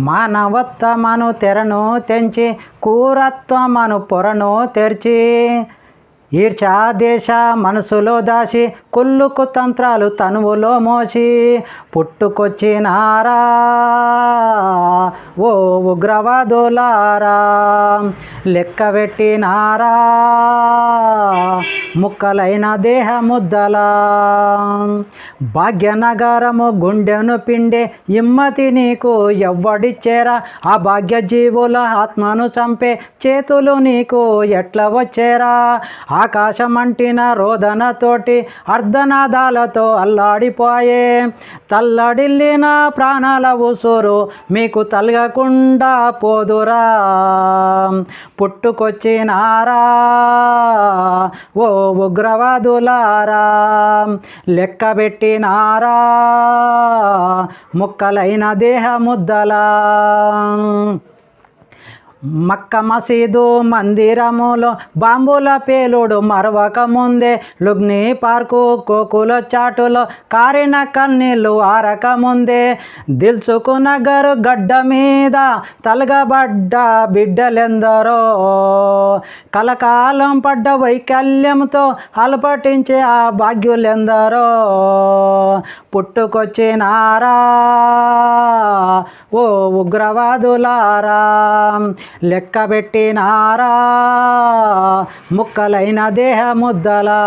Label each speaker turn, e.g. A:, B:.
A: మానవత్వమను తెరను తెంచి కూరత్వమను పొరను తెరిచి ఈర్చా దేశ మనసులో దాసి కుళ్ళుకు తంత్రాలు తనువులో మోసి పుట్టుకొచ్చినారా ఓ ఉగ్రవాదులారా లెక్క పెట్టినారా ముక్కలైన దేహ ముద్దలా భాగ్యనగరము గుండెను పిండే ఇమ్మతి నీకు ఎవ్వడిచ్చేరా. ఆ భాగ్య జీవుల ఆత్మను చంపే చేతులు నీకు ఎట్లా వచ్చేరా. ఆకాశం అంటిన రోదనతోటి అర్ధనాదాలతో అల్లాడిపోయే. తల్లడిల్లిన ప్రాణాల ఉసురు మీకు తలగకుండా పోదురా. పుట్టుకొచ్చినారా ఓ ఉగ్రవాదులారా? లెక్కబెట్టినారా ముక్కలైన దేహముద్దలా. మక్క మసీదు మందిరములో బాంబుల పేలుడు మరవక ముందే లుగ్ని పార్కు కోకుల చాటులో కారిన కన్నీళ్ళు ఆరక ముందే దిల్సుకు నగరు గడ్డ మీద తలగబడ్డ బిడ్డలెందరో. కలకాలం పడ్డ వైకల్యంతో అలపటించే ఆ భాగ్యులెందరో. పుట్టుకొచ్చినారా? ఓ ఉగ్రవాదులారా లెక్కబెట్టినారా ముక్కలైన దేహ ముద్దలా